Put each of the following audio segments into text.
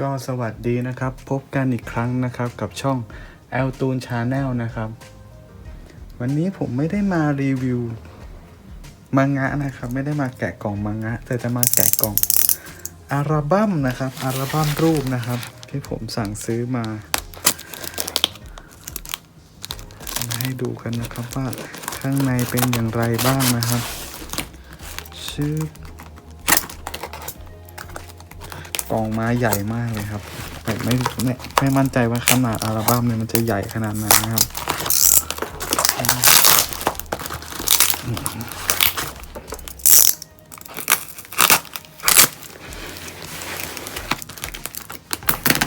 ก็สวัสดีนะครับ พบกันอีกครั้งนะครับกับช่อง l t o o n Channel นะครับ วันนี้ผมไม่ได้มารีวิวมังงะนะครับ ไม่ได้มาแกะกล่องมังงะ แต่จะมาแกะกล่องอัลบั้มนะครับอัลบั้มรูปนะครับ ที่ผมสั่งซื้อมา มาให้ดูกันนะครับว่าข้างในเป็นอย่างไรบ้างนะครับ ชื่อ กองมาใหญ่มากเลยครับแต่ไม่ไม่ไม่มั่นใจว่าขนาดอัลบั้มเนี่ยมันจะใหญ่ขนาดไหนนะครับ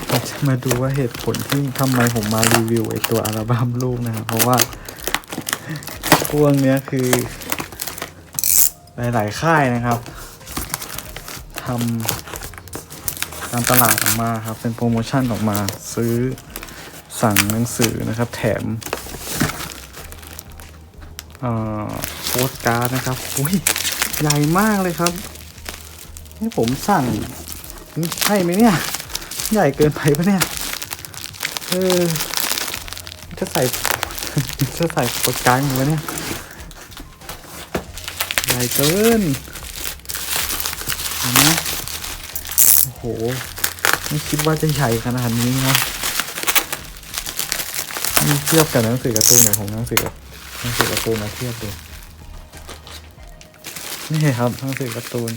เราจะมาดูว่าเหตุผลที่ทำไมผมมารีวิวไอตัวอัลบั้มลูกนะครับเพราะว่าพวกเนี้ยคือหลาย ๆ ค่ายนะครับทำ การตลาดออกมาครับ เป็นโปรโมชั่นออกมาซื้อสั่งหนังสือนะครับ แถมอ่อโค้ดการ์ดนะครับอุ้ยใหญ่มากเลยครับนี่ผมสั่งนี่ใช่ไหมเนี่ย ใหญ่เกินไปปะเนี่ยเออจะใส่จะใส่โปรดการ์ดอยู่ปะเนี่ยใหญ่เกินเห็นไหม ห ไม่คิดว่าจะใหญ่ขนาดนี้นะนี่เทียบกับหนังสือการ์ตูนอย่างของหนังสือหนังสือการ์ตูนมาเทียบดูนี่ครับหนังสือการ์ตูน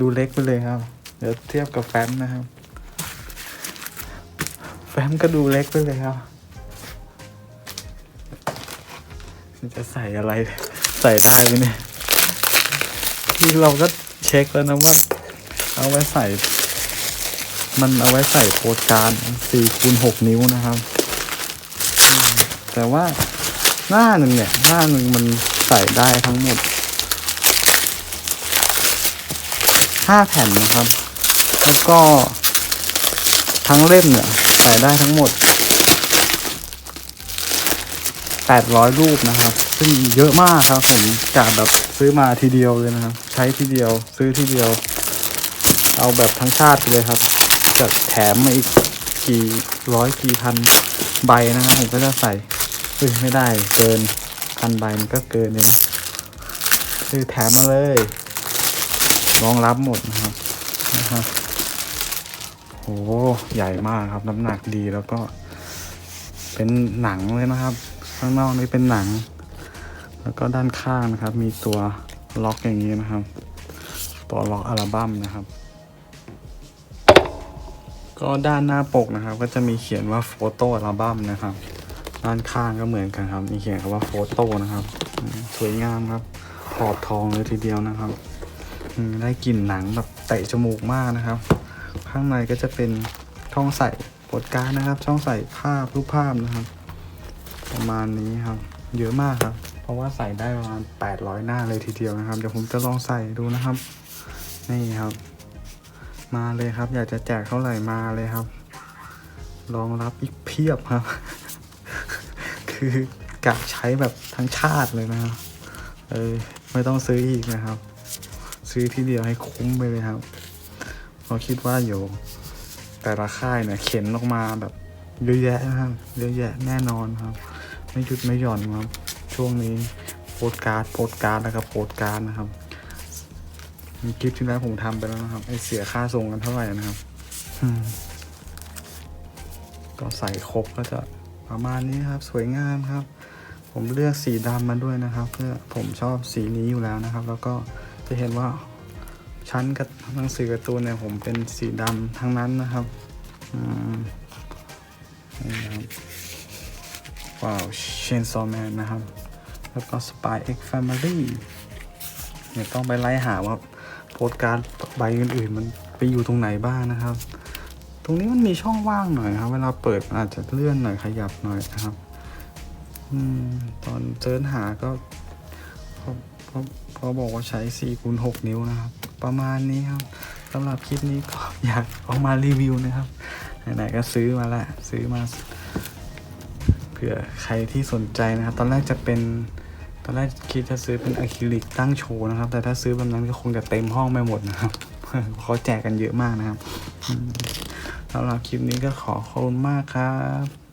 ดูเล็กไปเลยครับ เดี๋ยวเทียบกับแฟ้มนะครับ แฟ้มก็ดูเล็กไปเลยครับจะใส่อะไรใส่ได้ไหมเนี่ยที่เราก็เช็คแล้วนะว่า เอาไว้ใส่ มันเอาไว้ใส่โค้ดการ์ด4คูณ6นิ้วนะครับ แต่ว่าหน้าหนึ่งเนี่ย หน้าหนึ่งมันใส่ได้ทั้งหมด 5 แผ่นนะครับ แล้วก็ทั้งเล่มเนี่ย ใส่ได้ทั้งหมด 800 รูปนะครับ ซึ่งเยอะมากครับ ผมกะแบบซื้อมาทีเดียวเลยนะครับ ใช้ทีเดียว ซื้อทีเดียว เอาแบบทั้งชาติเลยครับ จะแถมมาอีกกี่ร้อยกี่พันใบนะครับผมก็จะใส่ซื้อไม่ได้เกินพันใบมันก็เกินเลยนะคือแถมมาเลยรองรับหมดนะครับนะครับโอ้ใหญ่มากครับ น้ำหนักดีแล้วก็ เป็นหนังเลยนะครับ ข้างนอกนี่เป็นหนัง แล้วก็ด้านข้างนะครับ มีตัวล็อกอย่างนี้นะครับ ตัวล็อกอัลบั้มนะครับ ก็ด้านหน้าปกนะครับ ก็จะมีเขียนว่าโฟโต้อัลบั้มนะครับ ด้านข้างก็เหมือนกันครับ มีเขียนคำว่าโฟโต้นะครับสวยงามครับขอบทองเลยทีเดียวนะครับได้กลิ่นหนังแบบเตะจมูกมากนะครับ ข้างในก็จะเป็นช่องใส่โปรดการ์ดนะครับ ช่องใส่ภาพรูปภาพนะครับ ประมาณนี้ครับ เยอะมากครับ เพราะว่าใส่ได้ประมาณ800 หน้าเลยทีเดียวนะครับ เดี๋ยวผมจะลองใส่ดูนะครับ นี่ครับ มาเลยครับ อยากจะแจกเท่าไหร่มาเลยครับ รองรับอีกเพียบครับ คือกะใช้แบบทั้งชาติเลยนะครับเออไม่ต้องซื้ออีกนะครับ ซื้อที่เดียวให้คุ้มไปเลยครับเราคิดว่าอยู่แต่ละค่ายเนี่ยเข็นออกมาแบบเยอะแยะนะครับเยอะแยะแน่นอนครับ ไม่หยุดไม่หย่อนครับ ช่วงนี้โพสต์การ์ดโพสต์การ์ดแล้วก็โพสต์การ์ดนะครับ คลิปที่แล้วผมทำไปแล้วนะครับไอเสียค่าส่งกันเท่าไหร่นะครับก็ใส่ครบก็จะประมาณนี้ครับ สวยงามครับ ผมเลือกสีดำมาด้วยนะครับ เพื่อผมชอบสีนี้อยู่แล้วนะครับ แล้วก็จะเห็นว่าชั้นกับหนังสือการ์ตูนเนี่ยผมเป็นสีดำทั้งนั้นนะครับนี่ครับว้าวเชนซอมแมนนะครับ แล้วก็ Spy X Family เนี่ยต้องไปไล่หาว่า โพสต์การ์ดใบอื่นๆ มันไปอยู่ตรงไหนบ้างนะครับ ตรงนี้มันมีช่องว่างหน่อยครับ เวลาเปิดอาจจะเลื่อนหน่อยขยับหน่อยนะครับอตอนเจิญหาก็เขาเขาเขาบอกว่าใช้4คูณ6นิ้วนะครับ ประมาณนี้ครับสำหรับคลิปนี้ก็อยากเอามารีวิวนะครับไหนๆก็ซื้อมาละซื้อมาเผื่อใครที่สนใจนะครับ ตอนแรกจะเป็น ตอนแรกคิดจะซื้อเป็นอะคริลิกตั้งโชว์นะครับ แต่ถ้าซื้อแบบนั้นก็คงจะเต็มห้องไปหมดนะครับเขาแจกกันเยอะมากนะครับสำหรับคลิปนี้ก็ขอขอบคุณมากครับ